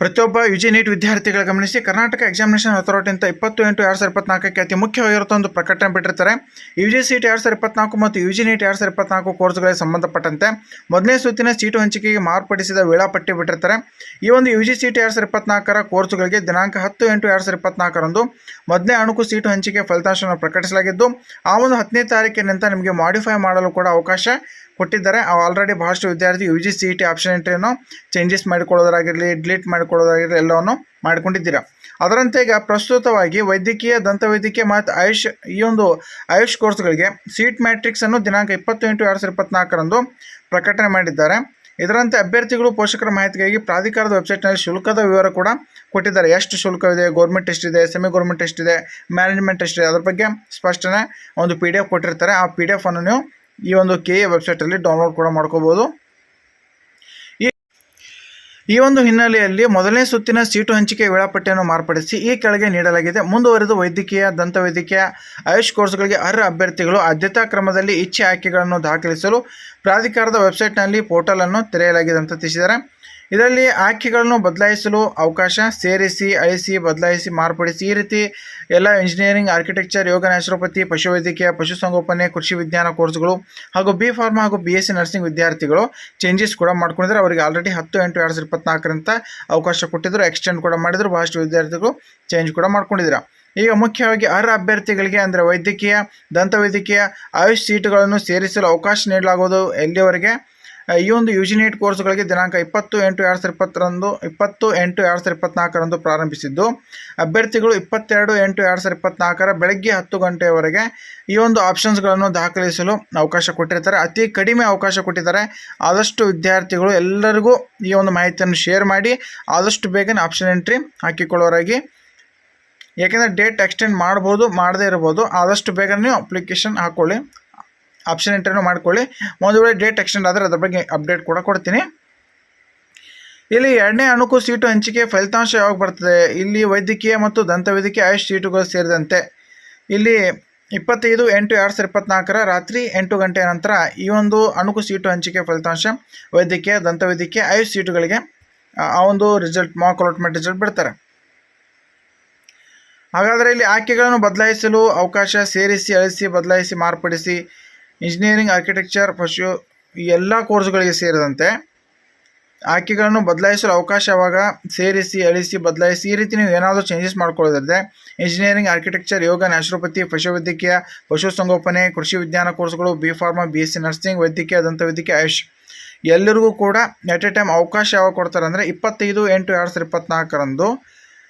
ಪ್ರತಿಯೊಬ್ಬ U G neat ವಿದ್ಯಾರ್ಥಿಗಳ ಗಮನಿಸಿ ಕರ್ನಾಟಕ ಎಕ್ಸಾಮಿನೇಷನ್ ಅಥಾರಿಟಿ ಅಂತ ಇಪ್ಪತ್ತು ಎಂಟು ಎರಡು ಸಾವಿರದ ಇಪ್ಪತ್ನಾಲ್ಕಕ್ಕೆ ಅತಿ ಮುಖ್ಯವಾಗಿರುವಂಥ ಒಂದು ಪ್ರಕಟಣೆ ಬಿಟ್ಟಿರ್ತಾರೆ. ಯು ಜಿ ಸಿ ಎರಡು ಸಾವಿರದ ಇಪ್ಪತ್ನಾಲ್ಕು ಮತ್ತು ಯು ಜಿ ನೀಟ್ ಎರಡು ಸಾವಿರದ ಇಪ್ಪತ್ನಾಲ್ಕು ಕೋರ್ಸ್ಗಳಿಗೆ ಸಂಬಂಧಪಟ್ಟಂತೆ ಮೊದಲನೇ ಸುತ್ತಿನ ಸೀಟು ಹಂಚಿಕೆಗೆ ಮಾರ್ಪಡಿಸಿದ ವೇಳಾಪಟ್ಟಿ ಬಿಟ್ಟಿರ್ತಾರೆ. ಈ ಒಂದು ಯು ಜಿ ಸಿ ಎರಡು ಸಾವಿರದ ಇಪ್ಪತ್ನಾಲ್ಕರ ಕೋರ್ಸ್ಗಳಿಗೆ ದಿನಾಂಕ ಹತ್ತು ಎಂಟು ಎರಡು ಸಾವಿರದ ಇಪ್ಪತ್ನಾಲ್ಕರಂದು ಮೊದಲನೇ ಅಣುಕು ಸೀಟು ಹಂಚಿಕೆ ಫಲಿತಾಂಶವನ್ನು ಪ್ರಕಟಿಸಲಾಗಿದ್ದು, ಆ ಒಂದು ಹತ್ತನೇ ತಾರೀಕಿನಿಂದ ನಿಮಗೆ ಮಾಡಿಫೈ ಮಾಡಲು ಕೂಡ ಅವಕಾಶ ಕೊಟ್ಟಿದ್ದಾರೆ. ಆಲ್ರೆಡಿ ಬಹಳಷ್ಟು ವಿದ್ಯಾರ್ಥಿ U G C E T option ಎಂಟ್ರಿಯನ್ನು changes ಮಾಡಿಕೊಳ್ಳೋದಾಗಿರಲಿ ಡಿಲೀಟ್ ಮಾಡಿಕೊಳ್ಳೋದಾಗಿರಲಿ ಎಲ್ಲವನ್ನು ಮಾಡಿಕೊಂಡಿದ್ದೀರಾ. ಅದರಂತೆ ಈಗ ಪ್ರಸ್ತುತವಾಗಿ ವೈದ್ಯಕೀಯ ದಂತ ವೈದ್ಯಕೀಯ ಮತ್ತು ಆಯುಷ್ ಈ ಒಂದು ಆಯುಷ್ ಕೋರ್ಸ್ಗಳಿಗೆ ಸೀಟ್ ಮ್ಯಾಟ್ರಿಕ್ಸನ್ನು ದಿನಾಂಕ ಇಪ್ಪತ್ತು ಎಂಟು ಎರಡು ಸಾವಿರದ ಇಪ್ಪತ್ನಾಲ್ಕರಂದು ಪ್ರಕಟಣೆ ಮಾಡಿದ್ದಾರೆ. ಇದರಂತೆ ಅಭ್ಯರ್ಥಿಗಳು ಪೋಷಕರ ಮಾಹಿತಿಗಾಗಿ ಪ್ರಾಧಿಕಾರದ ವೆಬ್ಸೈಟ್ನಲ್ಲಿ ಶುಲ್ಕದ ವಿವರ ಕೂಡ ಕೊಟ್ಟಿದ್ದಾರೆ. ಎಷ್ಟು ಶುಲ್ಕವಿದೆ ಗೌರ್ಮೆಂಟ್ ಎಷ್ಟಿದೆ ಸೆಮಿ ಗೌರ್ಮೆಂಟ್ ಎಷ್ಟಿದೆ ಮ್ಯಾನೇಜ್ಮೆಂಟ್ ಎಷ್ಟಿದೆ ಅದರ ಬಗ್ಗೆ ಸ್ಪಷ್ಟನೆ ಒಂದು ಪಿ ಡಿ ಎಫ್ ಕೊಟ್ಟಿರ್ತಾರೆ. ಆ ಪಿ ಡಿ ಎಫನ್ನು ನೀವು ಈ ಒಂದು ಕೆ ಎ ವೆಬ್ಸೈಟಲ್ಲಿ ಡೌನ್ಲೋಡ್ ಕೂಡ ಮಾಡ್ಕೋಬೋದು. ಈ ಒಂದು ಹಿನ್ನೆಲೆಯಲ್ಲಿ ಮೊದಲನೇ ಸುತ್ತಿನ ಸೀಟು ಹಂಚಿಕೆ ವೇಳಾಪಟ್ಟಿಯನ್ನು ಮಾರ್ಪಡಿಸಿ ಈ ಕೆಳಗೆ ನೀಡಲಾಗಿದೆ. ಮುಂದುವರೆದು ವೈದ್ಯಕೀಯ ದಂತ ವೈದ್ಯಕೀಯ ಆಯುಷ್ ಕೋರ್ಸ್ಗಳಿಗೆ ಅರ್ಹ ಅಭ್ಯರ್ಥಿಗಳು ಆದ್ಯತಾ ಕ್ರಮದಲ್ಲಿ ಇಚ್ಛೆ ಆಯ್ಕೆಗಳನ್ನು ದಾಖಲಿಸಲು ಪ್ರಾಧಿಕಾರದ ವೆಬ್ಸೈಟ್ನಲ್ಲಿ ಪೋರ್ಟಲನ್ನು ತೆರೆಯಲಾಗಿದೆ ಅಂತ ತಿಳಿಸಿದ್ದಾರೆ. ಇದರಲ್ಲಿ ಆಯ್ಕೆಗಳನ್ನು ಬದಲಾಯಿಸಲು ಅವಕಾಶ ಸೇರಿಸಿ, ಅಳಿಸಿ, ಬದಲಾಯಿಸಿ ಮಾರ್ಪಡಿಸಿ. ಈ ರೀತಿ ಎಲ್ಲ ಇಂಜಿನಿಯರಿಂಗ್, ಆರ್ಕಿಟೆಕ್ಚರ್, ಯೋಗ, ನ್ಯಾಚುರೋಪತಿ, ಪಶುವೈದ್ಯಕೀಯ, ಪಶುಸಂಗೋಪನೆ, ಕೃಷಿ ವಿಜ್ಞಾನ ಕೋರ್ಸ್ಗಳು ಹಾಗೂ ಬಿ ಫಾರ್ಮಾ ಹಾಗೂ ಬಿ ಎಸ್ ನರ್ಸಿಂಗ್ ವಿದ್ಯಾರ್ಥಿಗಳು ಚೇಂಜಸ್ ಕೂಡ ಮಾಡ್ಕೊಂಡಿದ್ದಾರೆ. ಅವರಿಗೆ ಆಲ್ರೆಡಿ ಹತ್ತು ಎಂಟು ಎರಡು ಸಾವಿರದ ಇಪ್ಪತ್ನಾಲ್ಕರಂತ ಅವಕಾಶ ಕೊಟ್ಟಿದ್ದರು. ಎಕ್ಸ್ಟೆಂಡ್ ಕೂಡ ಮಾಡಿದ್ರು. ಬಹಳಷ್ಟು ವಿದ್ಯಾರ್ಥಿಗಳು ಚೇಂಜ್ ಕೂಡ ಮಾಡ್ಕೊಂಡಿದ್ದಾರೆ. ಈಗ ಮುಖ್ಯವಾಗಿ ಅರ್ಹ ಅಭ್ಯರ್ಥಿಗಳಿಗೆ ಅಂದರೆ ವೈದ್ಯಕೀಯ, ದಂತವೈದ್ಯಕೀಯ, ಆಯುಷ್ ಸೀಟುಗಳನ್ನು ಸೇರಿಸಲು ಅವಕಾಶ ನೀಡಲಾಗುವುದು ಎಲ್ಲಿಯವರೆಗೆ ಈ ಒಂದು ಯು ಜಿ ನೀಟ್ ಕೋರ್ಸ್ಗಳಿಗೆ ದಿನಾಂಕ ಇಪ್ಪತ್ತು ಎಂಟು ಎರಡು ಸಾವಿರದ ಇಪ್ಪತ್ತರಂದು, ಇಪ್ಪತ್ತು ಎಂಟು ಎರಡು ಸಾವಿರದ ಇಪ್ಪತ್ನಾಲ್ಕರಂದು ಪ್ರಾರಂಭಿಸಿದ್ದು. ಅಭ್ಯರ್ಥಿಗಳು ಇಪ್ಪತ್ತೆರಡು ಎಂಟು ಎರಡು ಸಾವಿರದ ಇಪ್ಪತ್ನಾಲ್ಕರ ಬೆಳಗ್ಗೆ ಹತ್ತು ಗಂಟೆಯವರೆಗೆ ಈ ಒಂದು ಆಪ್ಷನ್ಸ್ಗಳನ್ನು ದಾಖಲಿಸಲು ಅವಕಾಶ ಕೊಟ್ಟಿರ್ತಾರೆ. ಅತಿ ಕಡಿಮೆ ಅವಕಾಶ ಕೊಟ್ಟಿದ್ದಾರೆ. ಆದಷ್ಟು ವಿದ್ಯಾರ್ಥಿಗಳು ಎಲ್ಲರಿಗೂ ಈ ಒಂದು ಮಾಹಿತಿಯನ್ನು ಶೇರ್ ಮಾಡಿ, ಆದಷ್ಟು ಬೇಗನೆ ಆಪ್ಷನ್ ಎಂಟ್ರಿ ಹಾಕಿಕೊಳ್ಳೋರಾಗಿ. ಯಾಕೆಂದರೆ ಡೇಟ್ ಎಕ್ಸ್ಟೆಂಡ್ ಮಾಡ್ಬೋದು, ಮಾಡದೇ ಇರ್ಬೋದು. ಆದಷ್ಟು ಬೇಗ ನೀವು ಅಪ್ಲಿಕೇಶನ್ ಹಾಕ್ಕೊಳ್ಳಿ ಆಪ್ಷನ್ ಎಂಟ್ರಿನೂ ಮಾಡ್ಕೊಳ್ಳಿ. ಒಂದು ವೇಳೆ ಡೇಟ್ ಎಕ್ಸ್ಟೆಂಡ್ ಆದರೆ ಅದ್ರ ಬಗ್ಗೆ ಅಪ್ಡೇಟ್ ಕೂಡ ಕೊಡ್ತೀನಿ. ಇಲ್ಲಿ ಎರಡನೇ ಅಣುಕು ಸೀಟು ಹಂಚಿಕೆ ಫಲಿತಾಂಶ ಯಾವಾಗ ಬರ್ತದೆ? ಇಲ್ಲಿ ವೈದ್ಯಕೀಯ ಮತ್ತು ದಂತ ವೈದ್ಯಕೀಯ ಆಯುಷ್ ಸೀಟುಗಳು ಸೇರಿದಂತೆ. ಇಲ್ಲಿ ಇಪ್ಪತ್ತೈದು, ಎಂಟು, ಎರಡು ಸಾವಿರದ ಇಪ್ಪತ್ನಾಲ್ಕರ ರಾತ್ರಿ ಎಂಟು ಗಂಟೆಯ ನಂತರ ಈ ಒಂದು ಅಣುಕು ಸೀಟು ಹಂಚಿಕೆ ಫಲಿತಾಂಶ ವೈದ್ಯಕೀಯ ದಂತ ವೈದ್ಯಕೀಯ ಆಯುಷ್ ಸೀಟುಗಳಿಗೆ ಆ ಒಂದು ರಿಸಲ್ಟ್ ಮಾಕ್ ಅಲಾಟ್ಮೆಂಟ್ ರಿಸಲ್ಟ್ ಬಿಡ್ತಾರೆ. ಹಾಗಾದರೆ ಇಲ್ಲಿ ಆಯ್ಕೆಗಳನ್ನು ಬದಲಾಯಿಸಲು ಅವಕಾಶ ಸೇರಿಸಿ, ಅಳಿಸಿ, ಬದಲಾಯಿಸಿ, ಮಾರ್ಪಡಿಸಿ ಇಂಜಿನಿಯರಿಂಗ್ ಆರ್ಕಿಟೆಕ್ಚರ್ ಪಶು ಈ ಎಲ್ಲ ಕೋರ್ಸ್ಗಳಿಗೆ ಸೇರಿದಂತೆ ಆಯ್ಕೆಗಳನ್ನು ಬದಲಾಯಿಸಲು ಅವಕಾಶ ಯಾವಾಗ ಸೇರಿಸಿ, ಅಳಿಸಿ, ಬದಲಾಯಿಸಿ ಈ ರೀತಿ ನೀವು ಏನಾದರೂ ಚೇಂಜಸ್ ಮಾಡ್ಕೊಳ್ಳೋದಿದ್ರೆ ಇಂಜಿನಿಯರಿಂಗ್ ಆರ್ಕಿಟೆಕ್ಚರ್ ಯೋಗ ನ್ಯಾಚುರೋಪತಿ ಪಶುವೈದ್ಯಕೀಯ ಪಶುಸಂಗೋಪನೆ ಕೃಷಿ ವಿಜ್ಞಾನ ಕೋರ್ಸ್ಗಳು B pharma B C nursing ವೈದ್ಯಕೀಯ, ದಂತವೈದ್ಯಕೀಯ, ಆಯುಷ್ ಎಲ್ಲರಿಗೂ ಕೂಡ ಎಟ್ ಎ ಟೈಮ್ ಅವಕಾಶ ಯಾವಾಗ ಕೊಡ್ತಾರೆ ಅಂದರೆ ಇಪ್ಪತ್ತೈದು ಎಂಟು ಎರಡು ಸಾವಿರದ ಇಪ್ಪತ್ನಾಲ್ಕರಂದು,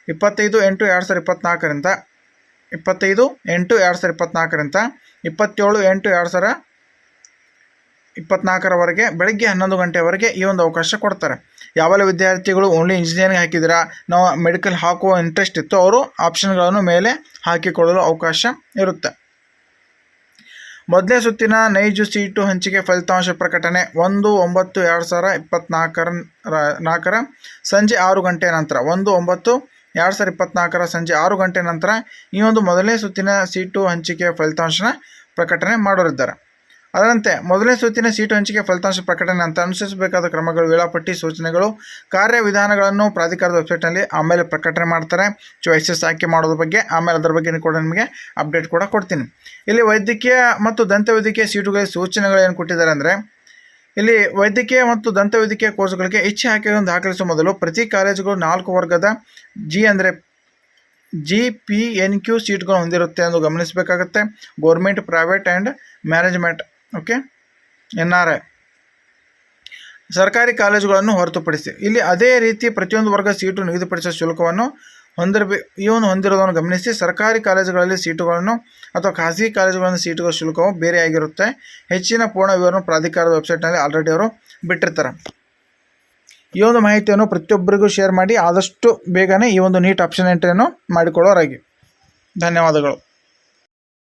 ಇಪ್ಪತ್ತೈದು ಎಂಟು ಎರಡು ಸಾವಿರದ ಇಪ್ಪತ್ನಾಲ್ಕರಿಂದ ಇಪ್ಪತ್ತೈದು, ಎಂಟು, ಎರಡು ಸಾವಿರ ಇಪ್ಪತ್ತ್ನಾಲ್ಕರಿಂದ ಇಪ್ಪತ್ತೇಳು, ಎಂಟು, ಎರಡು ಸಾವಿರ ಇಪ್ಪತ್ನಾಲ್ಕರವರೆಗೆ ಬೆಳಗ್ಗೆ ಹನ್ನೊಂದು ಗಂಟೆವರೆಗೆ ಈ ಒಂದು ಅವಕಾಶ ಕೊಡ್ತಾರೆ. ಯಾವೆಲ್ಲ ವಿದ್ಯಾರ್ಥಿಗಳು ಓನ್ಲಿ ಇಂಜಿನಿಯರಿಂಗ್ ಹಾಕಿದ್ದೀರಾ, ನಾವು ಮೆಡಿಕಲ್ ಹಾಕುವ ಇಂಟ್ರೆಸ್ಟ್ ಇತ್ತು, ಅವರು ಆಪ್ಷನ್ಗಳನ್ನು ಮೇಲೆ ಹಾಕಿಕೊಳ್ಳಲು ಅವಕಾಶ ಇರುತ್ತೆ. ಮೊದಲನೇ ಸುತ್ತಿನ ನೈಜು ಸೀಟು ಹಂಚಿಕೆ ಫಲಿತಾಂಶ ಪ್ರಕಟಣೆ ಒಂದು, ಒಂಬತ್ತು, ಎರಡು ಸಾವಿರ ಇಪ್ಪತ್ನಾಲ್ಕರ ರ- ನಾಲ್ಕರ ಸಂಜೆ ಆರು ಗಂಟೆ ನಂತರ ಒಂದು, ಒಂಬತ್ತು ಎರಡು ಸಾವಿರದ ಇಪ್ಪತ್ನಾಲ್ಕರ ಸಂಜೆ ಆರು ಗಂಟೆ ನಂತರ ಈ ಒಂದು ಮೊದಲನೇ ಸುತ್ತಿನ ಸೀಟು ಹಂಚಿಕೆ ಫಲಿತಾಂಶನ ಪ್ರಕಟಣೆ ಮಾಡೋರಿದ್ದಾರೆ. ಅದರಂತೆ, ಮೊದಲನೇ ಸುತ್ತಿನ ಸೀಟು ಹಂಚಿಕೆ ಫಲಿತಾಂಶ ಪ್ರಕಟಣೆ ಅಂತ ಅನುಸರಿಸಬೇಕಾದ ಕ್ರಮಗಳು, ವೇಳಾಪಟ್ಟಿ ಸೂಚನೆಗಳು, ಕಾರ್ಯವಿಧಾನಗಳನ್ನು ಪ್ರಾಧಿಕಾರದ ವೆಬ್ಸೈಟ್ನಲ್ಲಿ ಆಮೇಲೆ ಪ್ರಕಟಣೆ ಮಾಡ್ತಾರೆ. ಚಾಯ್ಸಸ್ ಆಯ್ಕೆ ಮಾಡೋದ್ರ ಬಗ್ಗೆ, ಆಮೇಲೆ ಅದರ ಬಗ್ಗೆ ಕೂಡ ನಿಮಗೆ ಅಪ್ಡೇಟ್ ಕೂಡ ಕೊಡ್ತೀನಿ. ಇಲ್ಲಿ ವೈದ್ಯಕೀಯ ಮತ್ತು ದಂತ ವೈದ್ಯಕೀಯ ಸೀಟುಗಳಿಗೆ ಸೂಚನೆಗಳು ಏನು ಕೊಟ್ಟಿದ್ದಾರೆ ಅಂದರೆ ಇಲ್ಲಿ ವೈದ್ಯಕೀಯ ಮತ್ತು ದಂತ ವೈದ್ಯಕೀಯ ಕೋರ್ಸ್ಗಳಿಗೆ ಇಚ್ಛೆ ಹಾಕಿರೋ ದಾಖಲಿಸುವ ಮೊದಲು ಪ್ರತಿ ಕಾಲೇಜುಗಳು ನಾಲ್ಕು ವರ್ಗದ ಜಿ ಅಂದರೆ ಜಿ, ಪಿ, ಎನ್, ಕ್ಯೂ ಸೀಟ್ಗಳು ಹೊಂದಿರುತ್ತೆ ಎಂದು ಗಮನಿಸಬೇಕಾಗುತ್ತೆ. Government, private and management. Okay? N R ಸರ್ಕಾರಿ ಕಾಲೇಜುಗಳನ್ನು ಹೊರತುಪಡಿಸಿ. ಇಲ್ಲಿ ಅದೇ ರೀತಿ ಪ್ರತಿಯೊಂದು ವರ್ಗ ಸೀಟು ನಿಗದಿಪಡಿಸುವ ಶುಲ್ಕವನ್ನು ಹೊಂದಿರಬೇ, ಇವನು ಹೊಂದಿರೋದನ್ನು ಗಮನಿಸಿ ಸರ್ಕಾರಿ ಕಾಲೇಜುಗಳಲ್ಲಿ ಸೀಟುಗಳನ್ನು ಅಥವಾ ಖಾಸಗಿ ಕಾಲೇಜುಗಳನ್ನು ಸೀಟುಗಳ ಶುಲ್ಕವು ಬೇರೆಯಾಗಿರುತ್ತೆ ಹೆಚ್ಚಿನ ಪೂರ್ಣ ವಿವರವನ್ನು ಪ್ರಾಧಿಕಾರದ ವೆಬ್ಸೈಟ್ನಲ್ಲಿ ಆಲ್ರೆಡಿ ಅವರು ಬಿಟ್ಟಿರ್ತಾರೆ. ಈ ಒಂದು ಮಾಹಿತಿಯನ್ನು ಪ್ರತಿಯೊಬ್ಬರಿಗೂ ಶೇರ್ ಮಾಡಿ ಆದಷ್ಟು ಬೇಗನೆ ಈ ಒಂದು ನೀಟ್ ಆಪ್ಷನ್ ಎಂಟ್ರಿಯನ್ನು ಮಾಡಿಕೊಳ್ಳೋರಾಗಿ. ಧನ್ಯವಾದಗಳು.